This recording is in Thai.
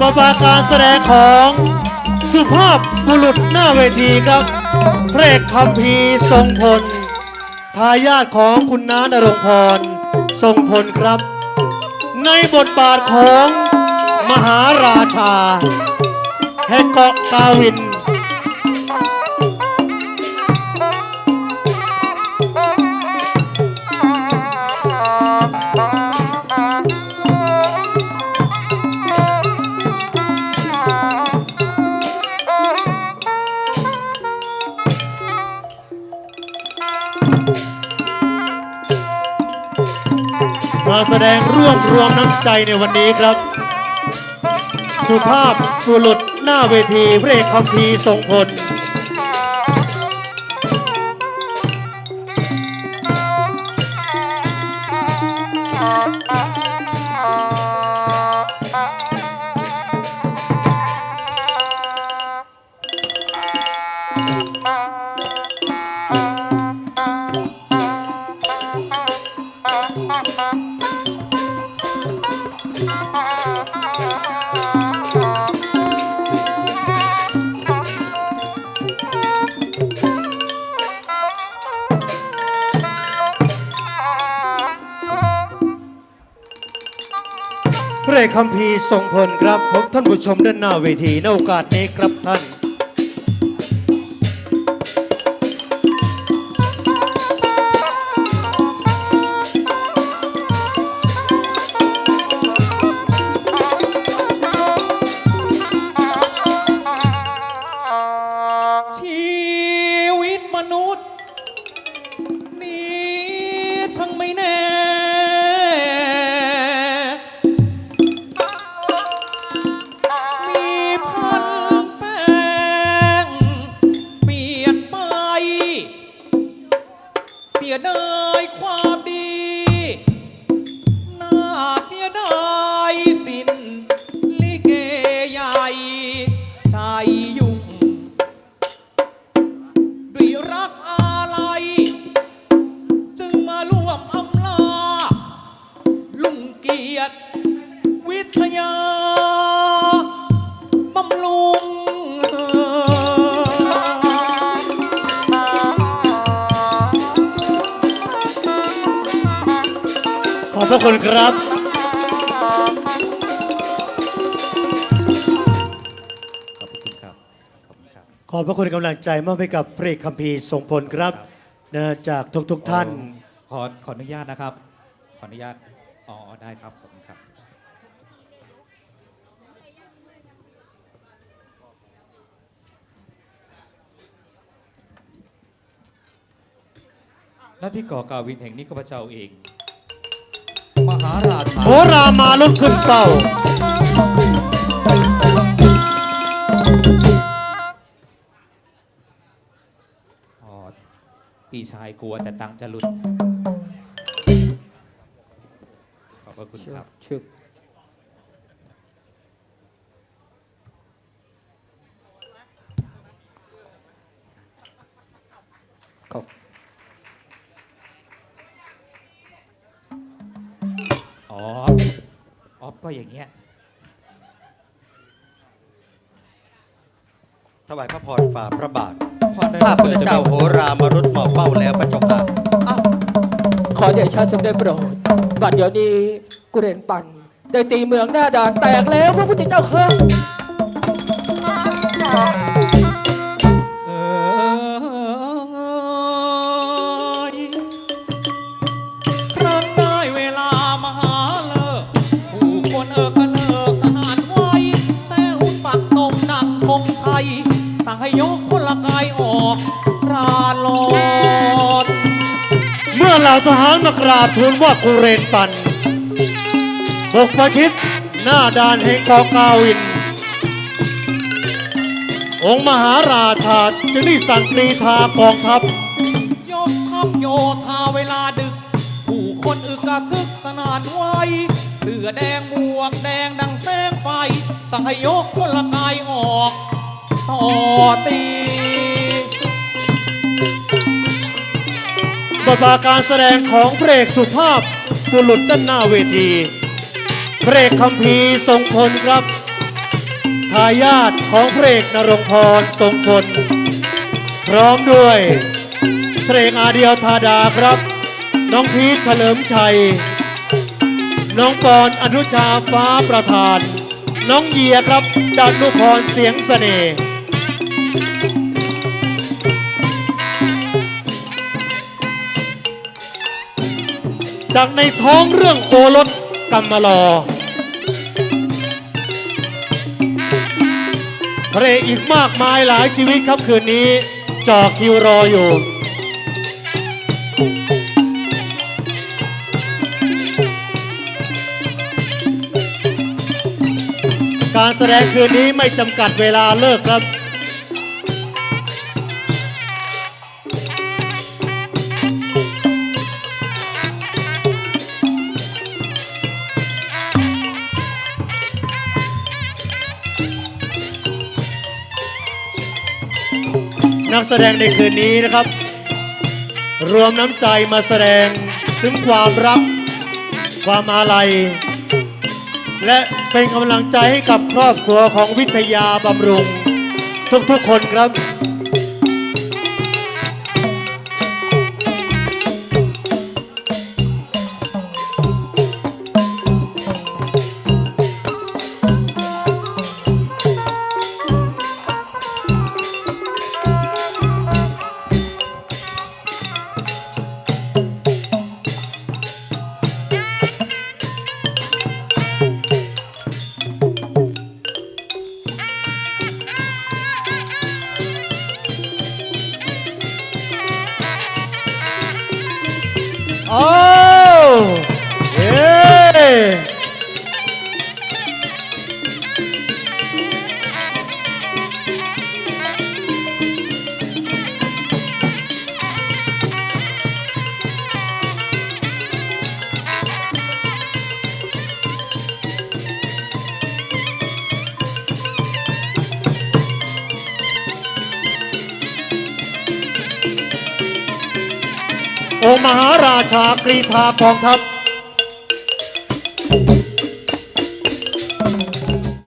บทบาทการแสดงของสุภาพบุรุษหน้าเวทีครับพระเอกคำพีร์ทรงพล ทายาทของคุณน้านรงพร ทรงพลครับ ในบทบาทของมหาราชา แห่งเกาะกาวิน มาแสดงร่วมรวมน้ำใจในวันนี้ครับ สุภาพบุรุษหน้าเวทีพระเอกคำพีทรงพล พระเอกคำพีร์ทรงพลครับพบท่านผู้ชมด้านหน้าเวทีในโอกาสนี้ครับท่าน ช่างไม่แน่ มีพันแป้งเปลี่ยนไป เสียดายความ พระคุณครับ ขอบคุณครับ ขอบคุณครับ ขอบพระคุณกำลังใจมอบให้กับพระเอกคำพีร์ทรงพลครับนะจากทุกๆทท่าน ขอขออนุญาตนะครับ ขออนุญาต อ๋อ ได้ครับ ขอบคุณครับ หน้าที่ก่อกาวินแห่งนี้ข้าพเจ้าเองมหาราชา โหรามาลุกขึ้นเป้า อ๋อปีชายกลัวแต่ตังค์จะหลุด ขอบพระคุณครับ ชึกขอบ ก็อย่างเงี้ยถวายพระพรฝ่าพระบาทพอได้ข้าพุทธเจ้าโหรามารุตหมอบเป้าแล้วพระเจ้าค่ะอ้าวขอเดชะทรงได้โปรดบัดเดี๋ยวนี้กุเรนปันได้ตีเมืองหน้าด่านแตกแล้วพระพุทธเจ้าค่ะ เมื่อเหาทหารมากราบทูลว่ากูเรนปัน บกประชิดหน้าด่านแห่งกาะกาวิน องค์มหาราชาจึงได้สั่งกรีธากองทัพ ยกทัพโยธาเวลาดึก ผู้คนอึกกระทึกสนานไว้เสื้อแดงหมวกแดงดังแสงไฟ สั่งให้ยกพลกายออก ต่อตี บทบาทการแสดงของเพระเอกสุภาพบุรุษด้านหน้าเวทีเพระเอกคำพีทรงพลครับทายาทของเพระเอกนรงพรทรงพลพร้อมด้วยพระเอาเดียวธาดาครับ น้องพีชเฉลิมชัย น้องปอนอนุชาฟ้าประธาน น้องเยียครับดานุพรเสียงเสน่ห์ จากในท้องเรื่องโอรสกำมะลอพระเอกอีกมากมายหลายชีวิตครับคืนนี้จอคิวรออยู่การแสดงคืนนี้ไม่จำกัดเวลาเลิกครับ นักแสดงในคืนนี้นะครับ รวมน้ำใจมาแสดงถึงความรัก ความอาลัย และเป็นกำลังใจให้กับครอบครัวของวิทยาบำรุง ทุกๆคนครับ โองค์มหาราชากรีธากองทัพ